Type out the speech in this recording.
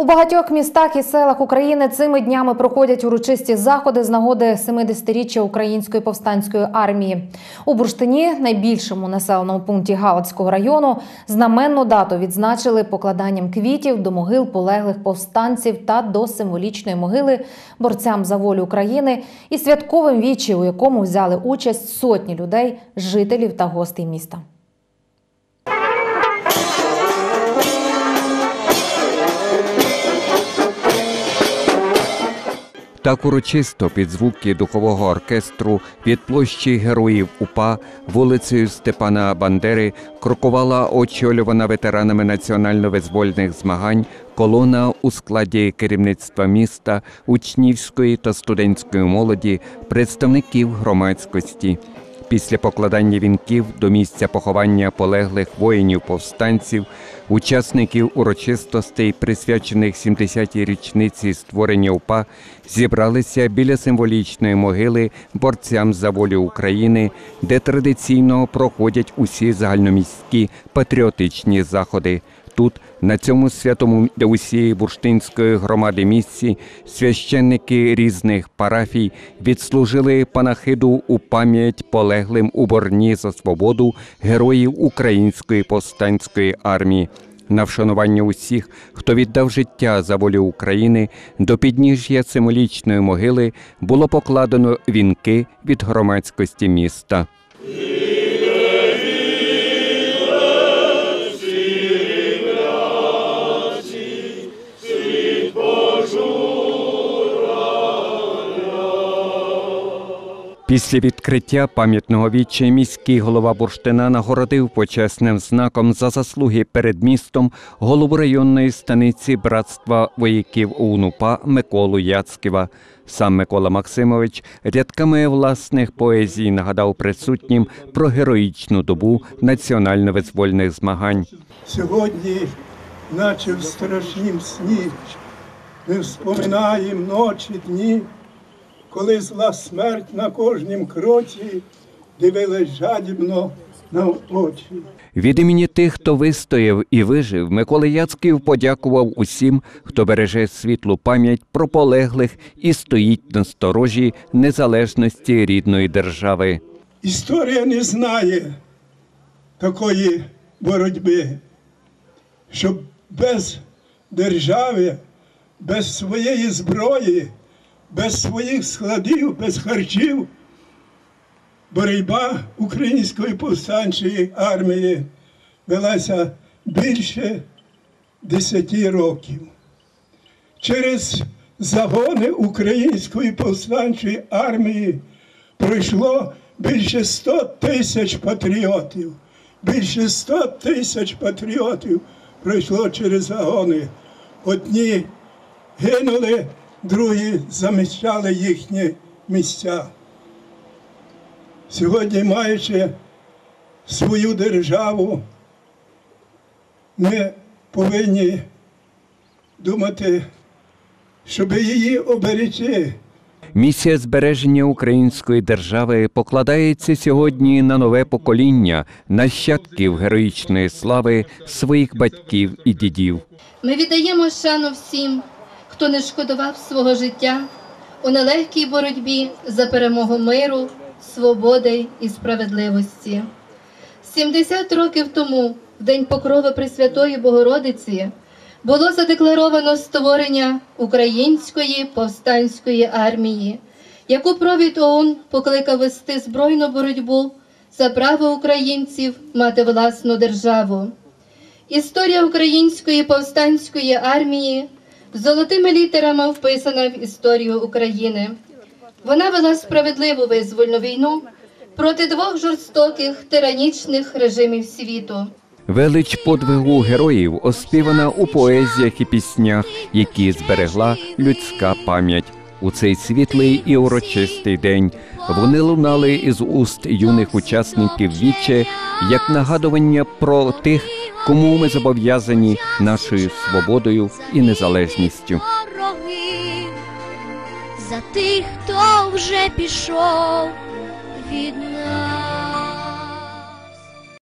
У багатьох містах і селах України цими днями проходять урочисті заходи з нагоди 70-річчя української повстанської армії. У Бурштині, найбільшому населеному пункті Галицького району, знаменну дату відзначили покладанням квітів до могил полеглих повстанців та до символічної могили борцям за волю України і святковим вічі, у якому взяли участь сотні людей, жителів та гостей міста. Так урочисто під звуки духового оркестру від площі героїв УПА вулицею Степана Бандери крокувала очолювана ветеранами національно-визвольних змагань колона у складі керівництва міста, учнівської та студентської молоді, представників громадськості. Після покладання вінків до місця поховання полеглих воїнів-повстанців, учасників урочистостей, присвячених 70-й річниці створення УПА, зібралися біля символічної могили борцям за волю України, де традиційно проходять усі загальноміські патріотичні заходи. Тут, на цьому святому для усієї бурштинської громади місці, священники різних парафій відслужили панахиду у пам'ять полеглим у борні за свободу героїв української повстанської армії. На вшанування усіх, хто віддав життя за волю України, до підніжжя символічної могили було покладено вінки від громадськості міста. Після відкриття пам'ятного віччя міський голова Бурштина нагородив почесним знаком за заслуги перед містом голову районної станиці братства вояків УНУПА Миколу Яцьківа. Сам Микола Максимович рядками власних поезій нагадав присутнім про героїчну добу національно-визвольних змагань. Сьогодні, наче в страшнім сні, ми вспоминаємо ночі дні, коли зла смерть на кожнім кроці дивилась жадібно на очі. Від імені тих, хто вистояв і вижив, Микола Яцьків подякував усім, хто береже світлу пам'ять про полеглих і стоїть на сторожі незалежності рідної держави. Історія не знає такої боротьби, щоб без держави, без своєї зброї, без своїх складів, без харчів боротьба української повстанчої армії велася більше десяти років. Через загони української повстанчої армії пройшло більше 100 тисяч патріотів. Більше 100 тисяч патріотів пройшло через загони. Одні гинули, другі заміщали їхні місця. Сьогодні, маючи свою державу, ми повинні думати, щоб її оберегти. Місія збереження української держави покладається сьогодні на нове покоління нащадків героїчної слави своїх батьків і дідів. Ми віддаємо шану всім, хто не шкодував свого життя у нелегкій боротьбі за перемогу миру, свободи і справедливості. 70 років тому, в День Покрови Пресвятої Богородиці, було задекларовано створення Української повстанської армії, яку провід ОУН покликав вести збройну боротьбу за право українців мати власну державу. Історія Української повстанської армії золотими літерами вписана в історію України. Вона вела справедливу визвольну війну проти двох жорстоких тиранічних режимів світу. Велич подвигу героїв оспівана у поезіях і піснях, які зберегла людська пам'ять. У цей світлий і урочистий день вони лунали із уст юних учасників віче як нагадування про тих, кому ми зобов'язані нашою свободою і незалежністю. За тих, хто вже пішов від